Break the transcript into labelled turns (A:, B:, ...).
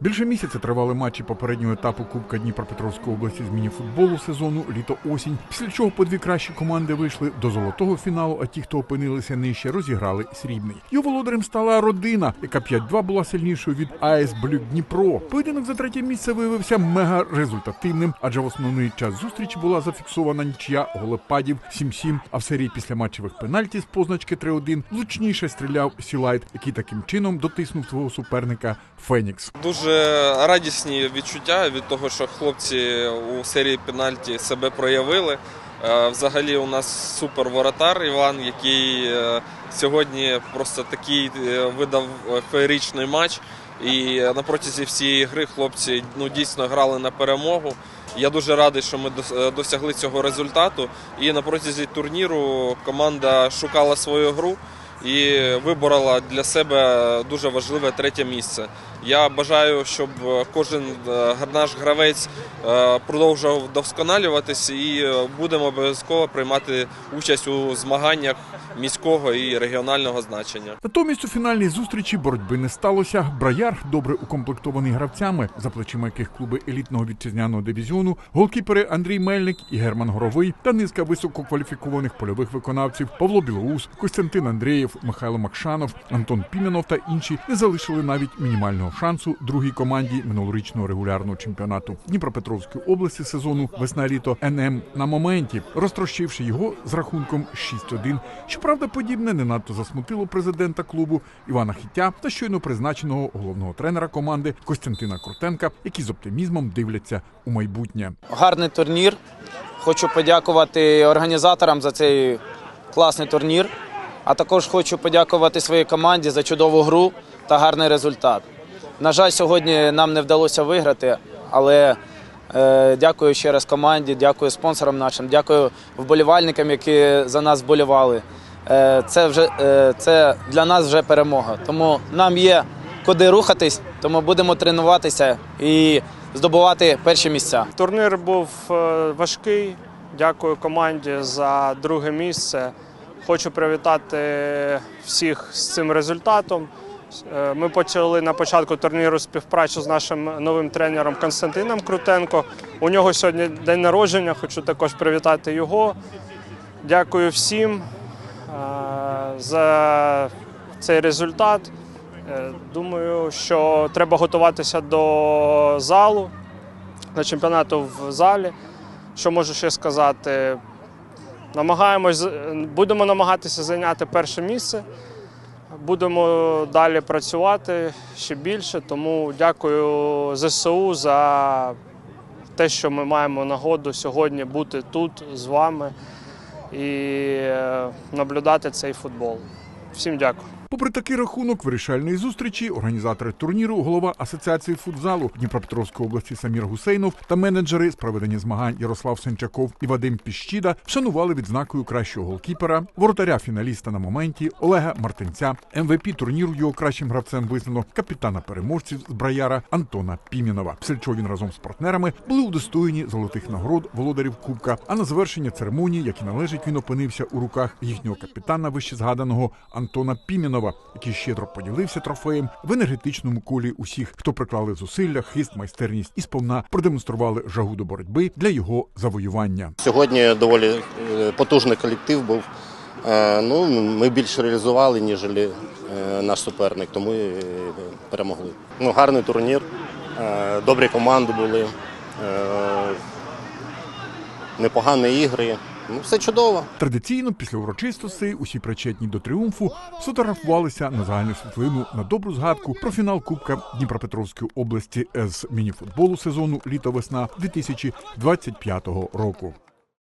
A: Більше місяця тривали матчі попереднього етапу Кубка Дніпропетровської області з мініфутболу сезону літо-осінь. Після чого по дві кращі команди вийшли до золотого фіналу, а ті, хто опинилися нижче, розіграли срібний. Його володарем стала родина, яка 5-2 була сильнішою від АЕС Блюк Дніпро. Поєдинок за третє місце виявився мега результативним, адже в основний час зустрічі була зафіксована нічия голепадів 7-7, а в серії післяматчевих пенальті з позначки 3-1 влучніше стріляв Сілайт, який таким чином дотиснув свого суперника Фенікс.
B: Дуже радісні відчуття від того, що хлопці у серії пенальті себе проявили. Е, Взагалі у нас супер воротар Іван, який е, сьогодні просто такий е, видав феєричний матч. І на протязі всієї гри хлопці ну, дійсно грали на перемогу. Я дуже радий, що ми досягли цього результату. І на протязі турніру команда шукала свою гру і виборола для себе дуже важливе третє місце. Я бажаю, щоб кожен е, наш гравець е, продовжував вдосконалюватися і будемо обов'язково приймати участь у змаганнях міського і регіонального значення.
A: Натомість у фінальній зустрічі боротьби не сталося. Брояр, добре укомплектований гравцями, за плечима яких клуби елітного вітчизняного дивізіону, голкіпери Андрій Мельник і Герман Горовий та низка висококваліфікованих польових виконавців Павло Білоус, Костянтин Андрієв, Михайло Макшанов, Антон Піменов та інші не залишили навіть мінімального шансу другій команді минулорічного регулярного чемпіонату Дніпропетровської області сезону весна-літо НМ на моменті, розтрощивши його з рахунком 6-1. Щоправда, подібне не надто засмутило президента клубу Івана Хіття та щойно призначеного головного тренера команди Костянтина Крутенка, які з оптимізмом дивляться у майбутнє.
C: гарний турнір. Хочу подякувати організаторам за цей класний турнір. А також хочу подякувати своїй команді за чудову гру та гарний результат. На жаль, сьогодні нам не вдалося виграти, але е, дякую ще раз команді, дякую спонсорам нашим, дякую вболівальникам, які за нас вболівали. Е, це, вже, е, це для нас вже перемога. Тому нам є куди рухатись, тому будемо тренуватися і здобувати перші місця.
D: Турнір був е, важкий. Дякую команді за друге місце. Хочу привітати всіх з цим результатом. Е, Ми почали на початку турніру співпрацю з нашим новим тренером Константином Крутенко. У нього сьогодні день народження. Хочу також привітати його. Дякую всім е, за цей результат. Е, Думаю, що треба готуватися до залу, до чемпіонату в залі. Що можу ще сказати? Намагаємось, будемо намагатися зайняти перше місце. Будемо далі працювати ще більше. Тому дякую ЗСУ за те, що ми маємо нагоду сьогодні бути тут з вами і е, наблюдати цей футбол. Всім дякую.
A: Попри такий рахунок вирішальної зустрічі, організатори турніру, голова асоціації футзалу Дніпропетровської області Самір Гусейнов та менеджери з проведення змагань Ярослав Сенчаков і Вадим Піщіда вшанували відзнакою кращого голкіпера, воротаря фіналіста на моменті Олега Мартинця. МВП турніру його кращим гравцем визнано капітана переможців з Брояра Антона Пімінова. Після чого він разом з партнерами були удостоєні золотих нагород володарів Кубка. А на завершення церемонії, як і належить, він опинився у руках їхнього капітана, вище згаданого Антона Пімінова, який щедро поділився трофеєм в енергетичному колі усіх, хто приклали зусилля, хист, майстерність і сповна продемонстрували жагу до боротьби для його завоювання.
E: Сьогодні доволі е, потужний колектив був. Е, Ну, ми більше реалізували, ніж е, наш суперник, тому і перемогли. Ну, гарний турнір, добрі команди були, непогані ігри. Ну, все чудово.
A: Традиційно після урочистостей усі причетні до тріумфу сфотографувалися на загальну світлину на добру згадку про фінал Кубка Дніпропетровської області з мініфутболу сезону літо-весна 2025 року.